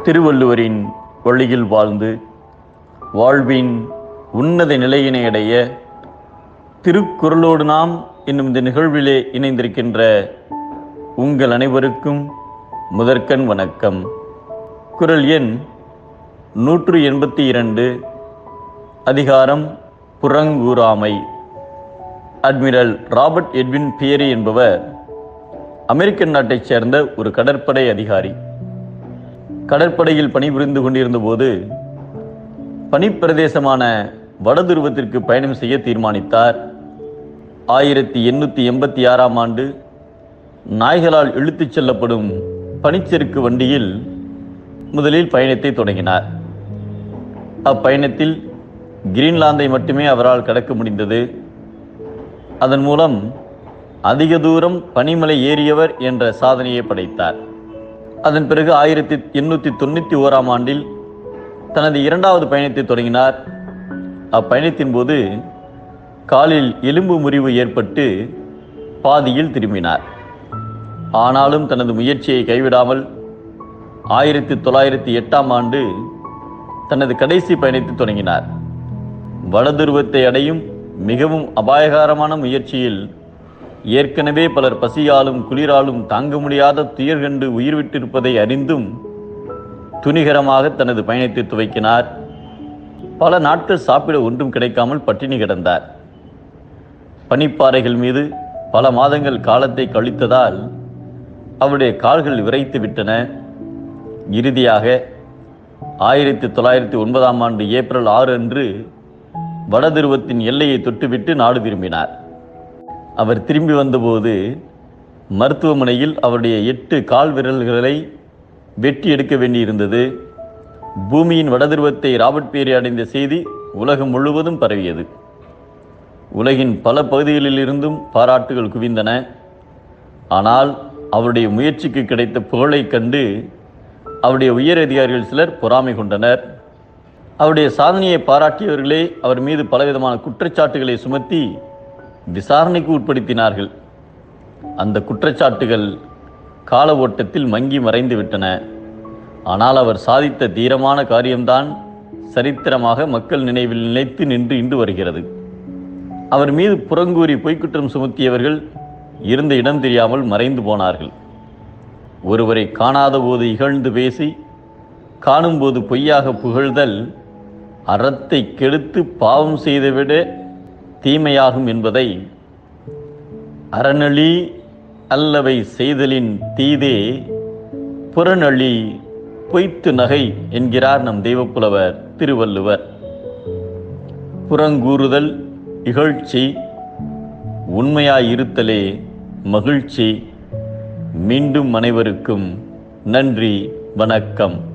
திருவள்ளுவரின் வழியில் வாழ்ந்து வாழ்வின் உன்னத நிலையினை அடைய திருக்குறளோடு நாம் என்னும் இந்த நிகழ்விலே இணைந்திருக்கின்ற உங்கள் அனைவருக்கும் முதற்கண் வணக்கம். குரல் எண் நூற்று எண்பத்தி இரண்டு அதிகாரம் புறங்கூறாமை. அட்மிரல் ராபர்ட் எட்வின் பியரி என்பவர் அமெரிக்கன் நாட்டைச் சேர்ந்த ஒரு கடற்படை அதிகாரி. கடற்படையில் பணிபுரிந்து கொண்டிருந்த போது பனிப்பிரதேசமான வடதுருவத்திற்கு பயணம் செய்ய தீர்மானித்தார். ஆயிரத்தி எண்ணூற்றி எண்பத்தி ஆறாம் ஆண்டு நாய்களால் இழுத்துச் செல்லப்படும் பனிச்செருக்கு வண்டியில் முதலில் பயணத்தை தொடங்கினார். அப்பயணத்தில் கிரீன்லாந்தை மட்டுமே அவரால் கடக்க முடிந்தது. அதன் மூலம் அதிக தூரம் பனிமலை ஏறியவர் என்ற சாதனையை படைத்தார். அதன் பிறகு ஆயிரத்தி எண்ணூற்றி தொண்ணூற்றி ஓராம் ஆண்டில் தனது இரண்டாவது பயணத்தை தொடங்கினார். அப்பயணத்தின் போது காலில் எலும்பு முறிவு ஏற்பட்டு பாதியில் திரும்பினார். ஆனாலும் தனது முயற்சியை கைவிடாமல் ஆயிரத்தி தொள்ளாயிரத்தி எட்டாம் ஆண்டு தனது கடைசி பயணத்தை தொடங்கினார். வடதுருவத்தை அடையும் மிகவும் அபாயகரமான முயற்சியில் ஏற்கனவே பலர் பசியாலும் குளிராலும் தாங்க முடியாத துயர் கண்டு உயிர் விட்டிருப்பதை அறிந்தும் துணிகரமாக தனது பயணத்தை துவக்கினார். பல நாட்கள் சாப்பிட ஒன்றும் கிடைக்காமல் பட்டினி கிடந்தார். பனிப்பாறைகள் மீது பல மாதங்கள் காலத்தை கழித்ததால் அவருடைய கால்கள் விரைத்து விட்டன. இறுதியாக ஆயிரத்தி தொள்ளாயிரத்தி ஒன்பதாம் ஆண்டு ஏப்ரல் ஆறு அன்று வடதுருவத்தின் எல்லையை தொட்டுவிட்டு நாடு திரும்பினார். அவர் திரும்பி வந்தபோது மருத்துவமனையில் அவருடைய எட்டு கால் விரல்களை வெட்டி எடுக்க வேண்டியிருந்தது. பூமியின் வடதுருவத்தை ராபர்ட் பேரி அடைந்த செய்தி உலகம் முழுவதும் பரவியது. உலகின் பல பகுதிகளிலிருந்தும் பாராட்டுகள் குவிந்தன. ஆனால் அவருடைய முயற்சிக்கு கிடைத்த புகழைக் கண்டு அவருடைய உயர் அதிகாரிகள் சிலர் பொறாமை கொண்டனர். அவருடைய சாதனையை பாராட்டியவர்களே அவர் மீது பலவிதமான குற்றச்சாட்டுகளை சுமத்தி விசாரணைக்கு உட்படுத்தினார்கள். அந்த குற்றச்சாட்டுகள் கால ஓட்டத்தில் மங்கி மறைந்து விட்டன. ஆனால் அவர் சாதித்த தீரமான காரியம்தான் சரித்திரமாக மக்கள் நினைவில் நிலைத்து நின்று இன்று வருகிறது. அவர் மீது புறங்கூறி பொய்க்குற்றம் சுமத்தியவர்கள் இருந்த இடம் தெரியாமல் மறைந்து போனார்கள். ஒருவரை காணாத போது இகழ்ந்து பேசி காணும்போது பொய்யாக புகழ்தல் அறத்தை கெடுத்து பாவம் செய்துவிட தீமையாகும் என்பதை அறநழி அல்லவை செய்தலின் தீதே புறநழி பொய்த்து நகை என்கிறார் நம் தெய்வப்புலவர் திருவள்ளுவர். புறங்கூறுதல் இகழ்ச்சி உண்மையாயிருத்தலே மகிழ்ச்சி. மீண்டும் அனைவருக்கும் நன்றி வணக்கம்.